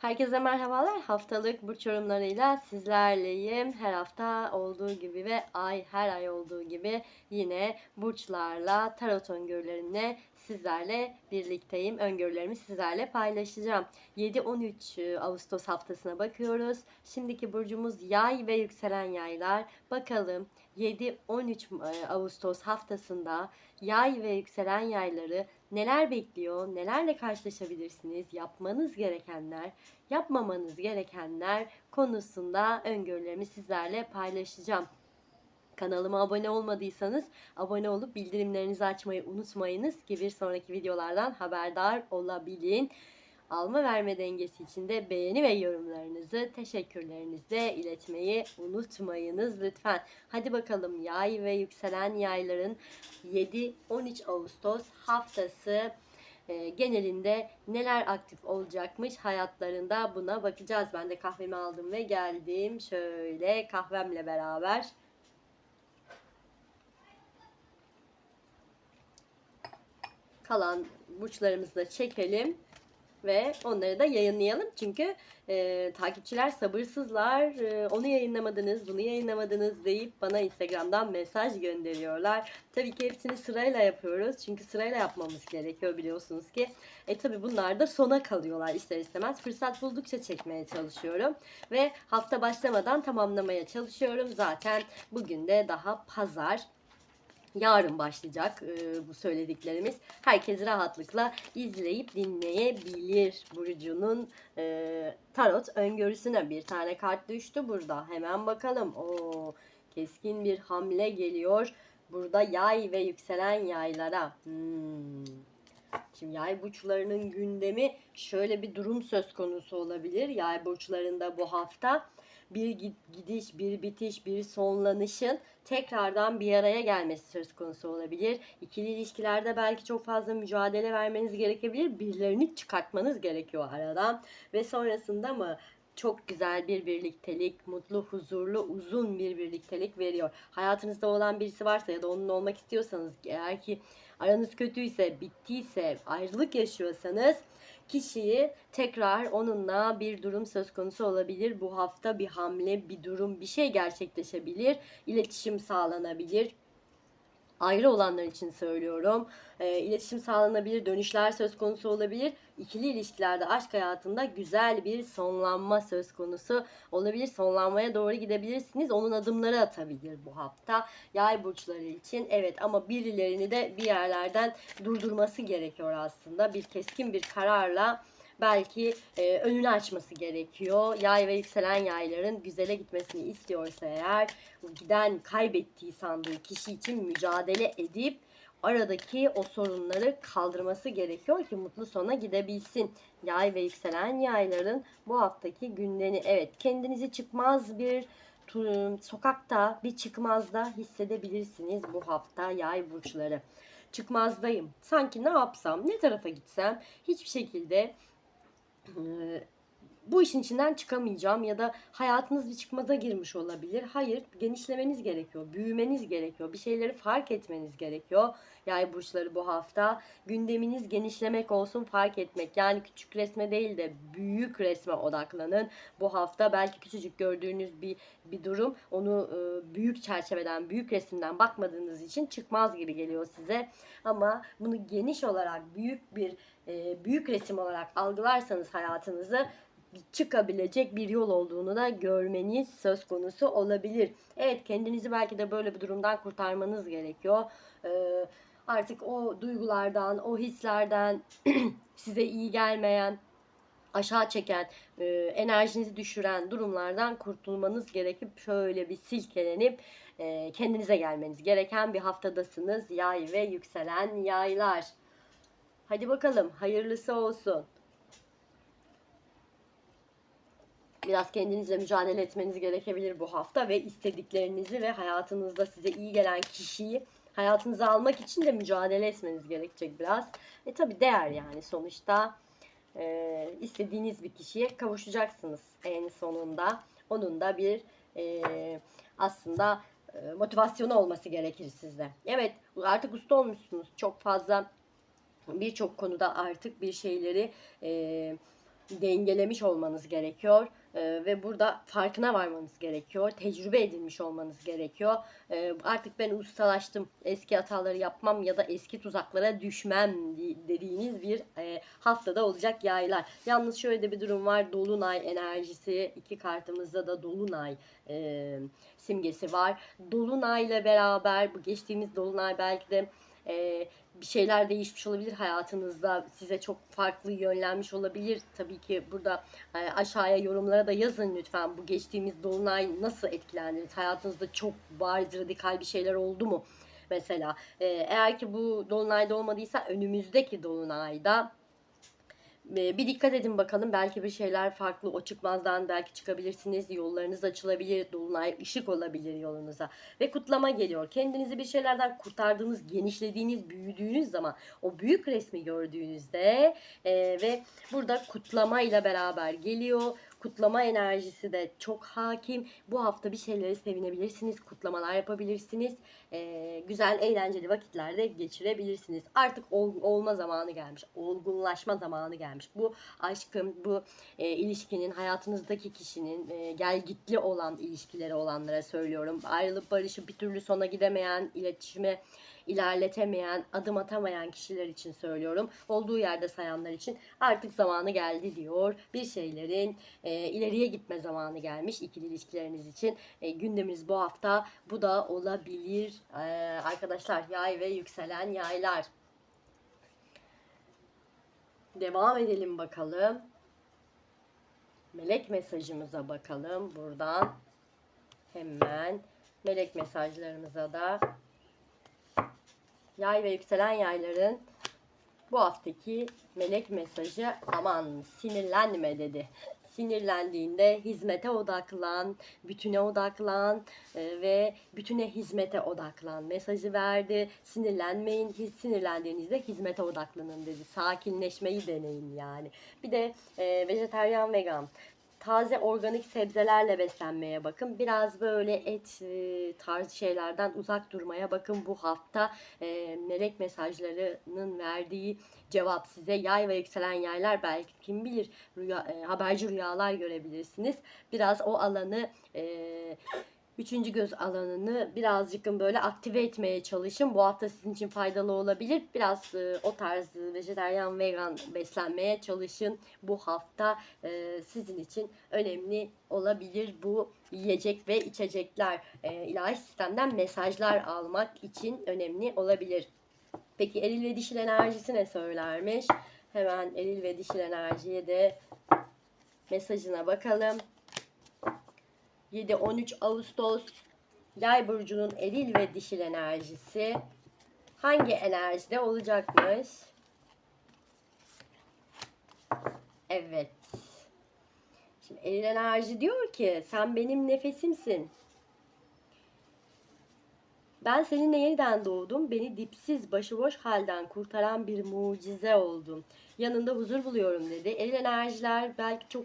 Herkese merhabalar. Haftalık burç yorumlarıyla sizlerleyim. Her hafta olduğu gibi ve ay her ay olduğu gibi yine burçlarla tarot öngörülerimle sizlerle birlikteyim. Öngörülerimi sizlerle paylaşacağım. 7-13 Ağustos haftasına bakıyoruz. Şimdiki burcumuz yay ve yükselen yaylar. Bakalım 7-13 Ağustos haftasında yay ve yükselen yayları neler bekliyor, nelerle karşılaşabilirsiniz, yapmanız gerekenler, yapmamanız gerekenler konusunda öngörülerimi sizlerle paylaşacağım. Kanalıma abone olmadıysanız abone olup bildirimlerinizi açmayı unutmayınız ki bir sonraki videolardan haberdar olabilin. Alma verme dengesi için de beğeni ve yorumlarınızı, teşekkürlerinizi de iletmeyi unutmayınız lütfen. Hadi bakalım yay ve yükselen yayların 7-13 Ağustos haftası e, genelinde neler aktif olacakmış hayatlarında buna bakacağız. Ben de kahvemi aldım ve geldim. Şöyle kahvemle beraber. Kalan burçlarımızı da çekelim ve onları da yayınlayalım. Çünkü e, takipçiler sabırsızlar. E, onu yayınlamadınız, bunu yayınlamadınız deyip bana Instagram'dan mesaj gönderiyorlar. Tabii ki hepsini sırayla yapıyoruz. Çünkü sırayla yapmamız gerekiyor biliyorsunuz ki. E tabii bunlar da sona kalıyorlar ister istemez. Fırsat buldukça çekmeye çalışıyorum. Ve hafta başlamadan tamamlamaya çalışıyorum. Zaten bugün de daha pazar. Yarın başlayacak e, bu söylediklerimiz. Herkes rahatlıkla izleyip dinleyebilir. Burcu'nun e, tarot öngörüsüne bir tane kart düştü burada. Hemen bakalım. Oo, keskin bir hamle geliyor. Burada yay ve yükselen yaylara. Hmm. Şimdi yay burçlarının gündemi şöyle bir durum söz konusu olabilir. Yay burçlarında bu hafta bir gidiş, bir bitiş, bir sonlanışın tekrardan bir araya gelmesi söz konusu olabilir. İkili ilişkilerde belki çok fazla mücadele vermeniz gerekebilir. Birilerini çıkartmanız gerekiyor aradan ve sonrasında mı çok güzel bir birliktelik, mutlu, huzurlu, uzun bir birliktelik veriyor. Hayatınızda olan birisi varsa ya da onun olmak istiyorsanız eğer ki aranız kötüyse, bittiyse, ayrılık yaşıyorsanız kişiyi tekrar onunla bir durum söz konusu olabilir. Bu hafta bir hamle, bir durum, bir şey gerçekleşebilir. İletişim sağlanabilir ayrı olanlar için söylüyorum. E, iletişim sağlanabilir, dönüşler söz konusu olabilir. İkili ilişkilerde, aşk hayatında güzel bir sonlanma söz konusu olabilir. Sonlanmaya doğru gidebilirsiniz. Onun adımları atabilir bu hafta. Yay burçları için evet ama birilerini de bir yerlerden durdurması gerekiyor aslında. Bir keskin bir kararla belki e, önünü açması gerekiyor. Yay ve yükselen yayların güzele gitmesini istiyorsa eğer giden kaybettiği sandığı kişi için mücadele edip aradaki o sorunları kaldırması gerekiyor ki mutlu sona gidebilsin. Yay ve yükselen yayların bu haftaki günlerini evet kendinizi çıkmaz bir sokakta bir çıkmazda hissedebilirsiniz bu hafta yay burçları. Çıkmazdayım. Sanki ne yapsam, ne tarafa gitsem hiçbir şekilde 嗯。Bu işin içinden çıkamayacağım ya da hayatınız bir çıkmaza girmiş olabilir. Hayır, genişlemeniz gerekiyor, büyümeniz gerekiyor, bir şeyleri fark etmeniz gerekiyor. Yay burçları bu hafta gündeminiz genişlemek olsun, fark etmek. Yani küçük resme değil de büyük resme odaklanın. Bu hafta belki küçücük gördüğünüz bir bir durum onu e, büyük çerçeveden, büyük resimden bakmadığınız için çıkmaz gibi geliyor size. Ama bunu geniş olarak büyük bir e, büyük resim olarak algılarsanız hayatınızı çıkabilecek bir yol olduğunu da görmeniz söz konusu olabilir. Evet kendinizi belki de böyle bir durumdan kurtarmanız gerekiyor. Ee, artık o duygulardan, o hislerden size iyi gelmeyen, aşağı çeken, e, enerjinizi düşüren durumlardan kurtulmanız gerekip şöyle bir silkelenip e, kendinize gelmeniz gereken bir haftadasınız. Yay ve yükselen yaylar. Hadi bakalım hayırlısı olsun. Biraz kendinizle mücadele etmeniz gerekebilir bu hafta ve istediklerinizi ve hayatınızda size iyi gelen kişiyi hayatınıza almak için de mücadele etmeniz gerekecek biraz. E tabi değer yani sonuçta e, istediğiniz bir kişiye kavuşacaksınız en sonunda. Onun da bir e, aslında e, motivasyonu olması gerekir sizde. Evet artık usta olmuşsunuz. Çok fazla birçok konuda artık bir şeyleri e, dengelemiş olmanız gerekiyor. Ee, ve burada farkına varmanız gerekiyor. Tecrübe edinmiş olmanız gerekiyor. Ee, artık ben ustalaştım. Eski hataları yapmam ya da eski tuzaklara düşmem di- dediğiniz bir e, haftada olacak yaylar. Yalnız şöyle de bir durum var. Dolunay enerjisi. iki kartımızda da Dolunay e, simgesi var. Dolunayla beraber bu geçtiğimiz Dolunay belki de e, bir şeyler değişmiş olabilir hayatınızda. Size çok farklı yönlenmiş olabilir. Tabii ki burada e, aşağıya yorumlara da yazın lütfen. Bu geçtiğimiz dolunay nasıl etkilendiniz? Hayatınızda çok bariz radikal bir şeyler oldu mu? Mesela e, eğer ki bu dolunayda olmadıysa önümüzdeki dolunayda bir dikkat edin bakalım. Belki bir şeyler farklı o çıkmazdan belki çıkabilirsiniz. Yollarınız açılabilir. Dolunay ışık olabilir yolunuza. Ve kutlama geliyor. Kendinizi bir şeylerden kurtardığınız, genişlediğiniz, büyüdüğünüz zaman o büyük resmi gördüğünüzde e, ve burada kutlama ile beraber geliyor. Kutlama enerjisi de çok hakim. Bu hafta bir şeyleri sevinebilirsiniz. Kutlamalar yapabilirsiniz. E, güzel, eğlenceli vakitlerde geçirebilirsiniz. Artık ol- olma zamanı gelmiş. Olgunlaşma zamanı gelmiş. Bu aşkın, bu e, ilişkinin, hayatınızdaki kişinin e, gel gitli olan ilişkileri olanlara söylüyorum. Ayrılıp barışıp bir türlü sona gidemeyen, iletişime ilerletemeyen, adım atamayan kişiler için söylüyorum. Olduğu yerde sayanlar için artık zamanı geldi diyor. Bir şeylerin e, ileriye gitme zamanı gelmiş ikili ilişkileriniz için. E, gündemimiz bu hafta bu da olabilir. E, arkadaşlar yay ve yükselen yaylar. Devam edelim bakalım. Melek mesajımıza bakalım buradan. Hemen melek mesajlarımıza da yay ve yükselen yayların bu haftaki melek mesajı aman sinirlenme dedi. Sinirlendiğinde hizmete odaklan, bütüne odaklan e, ve bütüne hizmete odaklan mesajı verdi. Sinirlenmeyin, sinirlendiğinizde hizmete odaklanın dedi. Sakinleşmeyi deneyin yani. Bir de e, vejeteryan vegan taze organik sebzelerle beslenmeye bakın. Biraz böyle et e, tarzı şeylerden uzak durmaya bakın. Bu hafta e, melek mesajlarının verdiği cevap size yay ve yükselen yaylar belki kim bilir rüya, e, haberci rüyalar görebilirsiniz. Biraz o alanı e, Üçüncü göz alanını birazcık böyle aktive etmeye çalışın. Bu hafta sizin için faydalı olabilir. Biraz e, o tarz vejetaryen vegan beslenmeye çalışın. Bu hafta e, sizin için önemli olabilir bu yiyecek ve içecekler. E, ilahi sistemden mesajlar almak için önemli olabilir. Peki eril ve dişil enerjisi ne söylermiş? Hemen eril ve dişil enerjiye de mesajına bakalım. 7-13 Ağustos Yay burcunun eril ve dişil enerjisi hangi enerjide olacakmış? Evet. Şimdi eril enerji diyor ki sen benim nefesimsin. Ben seninle yeniden doğdum. Beni dipsiz, başıboş halden kurtaran bir mucize oldum. Yanında huzur buluyorum dedi. Eril enerjiler belki çok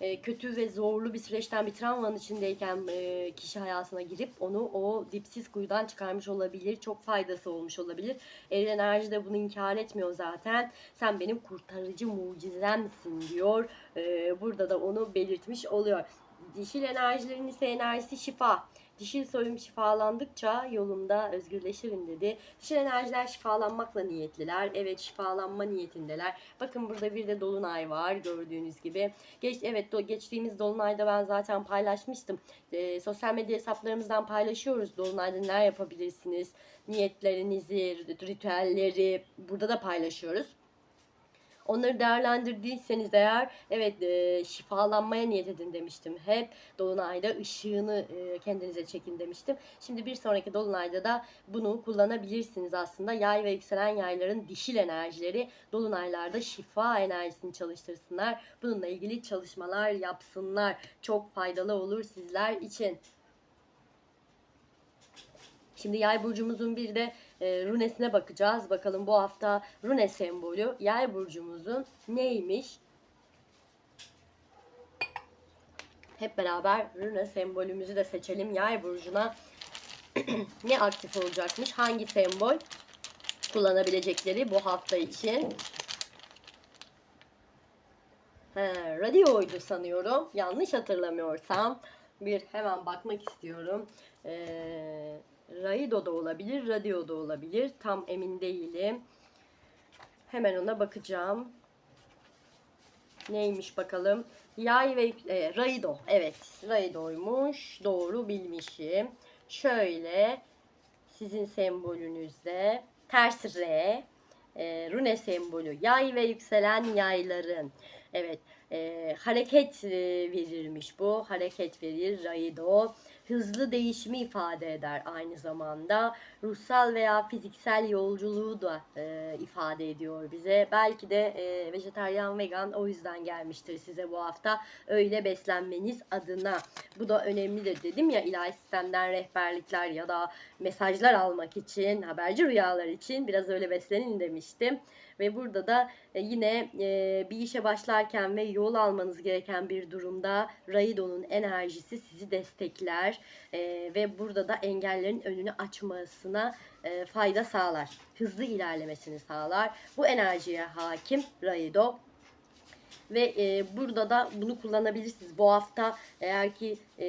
e, kötü ve zorlu bir süreçten bir travmanın içindeyken e, kişi hayatına girip onu o dipsiz kuyudan çıkarmış olabilir. Çok faydası olmuş olabilir. Eril enerji de bunu inkar etmiyor zaten. Sen benim kurtarıcı mucizemsin diyor. E, burada da onu belirtmiş oluyor. Dişil enerjilerin ise enerjisi şifa. Dişil soyum şifalandıkça yolumda özgürleşirim dedi. Dişil enerjiler şifalanmakla niyetliler. Evet şifalanma niyetindeler. Bakın burada bir de dolunay var gördüğünüz gibi. Geç, evet do, geçtiğimiz dolunayda ben zaten paylaşmıştım. E, sosyal medya hesaplarımızdan paylaşıyoruz. Dolunayda neler yapabilirsiniz? Niyetlerinizi, ritüelleri burada da paylaşıyoruz. Onları değerlendirdiyseniz eğer evet e, şifalanmaya niyet edin demiştim. Hep dolunayda ışığını e, kendinize çekin demiştim. Şimdi bir sonraki dolunayda da bunu kullanabilirsiniz aslında. Yay ve yükselen yayların dişil enerjileri dolunaylarda şifa enerjisini çalıştırsınlar. Bununla ilgili çalışmalar yapsınlar. Çok faydalı olur sizler için. Şimdi yay burcumuzun bir de e, runesine bakacağız. Bakalım bu hafta rune sembolü yay burcumuzun neymiş? Hep beraber rune sembolümüzü de seçelim. Yay burcuna ne aktif olacakmış? Hangi sembol kullanabilecekleri bu hafta için? He, radyoydu sanıyorum. Yanlış hatırlamıyorsam. Bir hemen bakmak istiyorum. Ee, Raido da olabilir, radyo da olabilir. Tam emin değilim. Hemen ona bakacağım. Neymiş bakalım. Yay ve e, Raido. Evet, Raido'ymuş. Doğru bilmişim. Şöyle sizin sembolünüzde ters R, e, rune sembolü yay ve yükselen yayların. Evet, e, hareket e, verirmiş bu. Hareket verir Raido. Hızlı değişimi ifade eder aynı zamanda. Ruhsal veya fiziksel yolculuğu da e, ifade ediyor bize. Belki de e, vejetaryen vegan o yüzden gelmiştir size bu hafta. Öyle beslenmeniz adına. Bu da önemlidir dedim ya ilahi sistemden rehberlikler ya da mesajlar almak için, haberci rüyalar için biraz öyle beslenin demiştim. Ve burada da e, yine e, bir işe başlarken ve yol almanız gereken bir durumda Raido'nun enerjisi sizi destekler E, ve burada da engellerin önünü açmasına fayda sağlar. Hızlı ilerlemesini sağlar. Bu enerjiye hakim Raido ve e, burada da bunu kullanabilirsiniz. Bu hafta eğer ki e,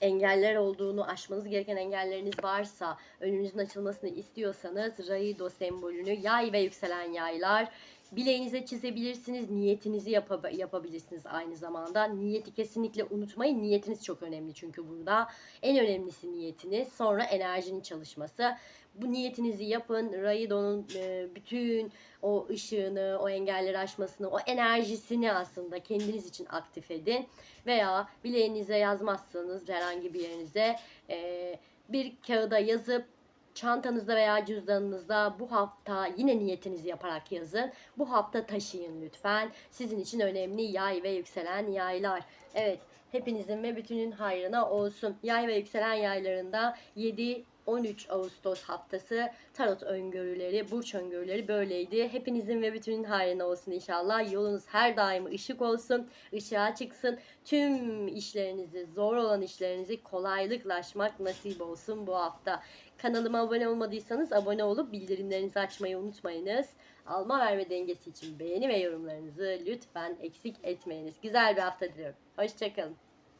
engeller olduğunu, aşmanız gereken engelleriniz varsa, önünüzün açılmasını istiyorsanız Raido sembolünü yay ve yükselen yaylar bileğinize çizebilirsiniz. Niyetinizi yapa- yapabilirsiniz aynı zamanda. Niyeti kesinlikle unutmayın. Niyetiniz çok önemli çünkü burada. En önemlisi niyetiniz. Sonra enerjinin çalışması. Bu niyetinizi yapın. Raido'nun e, bütün o ışığını, o engelleri aşmasını, o enerjisini aslında kendiniz için aktif edin. Veya bileğinize yazmazsanız herhangi bir yerinize e, bir kağıda yazıp çantanızda veya cüzdanınızda bu hafta yine niyetinizi yaparak yazın. Bu hafta taşıyın lütfen. Sizin için önemli yay ve yükselen yaylar. Evet, hepinizin ve bütünün hayrına olsun. Yay ve yükselen yaylarında 7 13 Ağustos haftası tarot öngörüleri, burç öngörüleri böyleydi. Hepinizin ve bütünün hayrına olsun inşallah. Yolunuz her daim ışık olsun, ışığa çıksın. Tüm işlerinizi, zor olan işlerinizi kolaylıklaşmak nasip olsun bu hafta. Kanalıma abone olmadıysanız abone olup bildirimlerinizi açmayı unutmayınız. Alma verme dengesi için beğeni ve yorumlarınızı lütfen eksik etmeyiniz. Güzel bir hafta diliyorum. Hoşçakalın.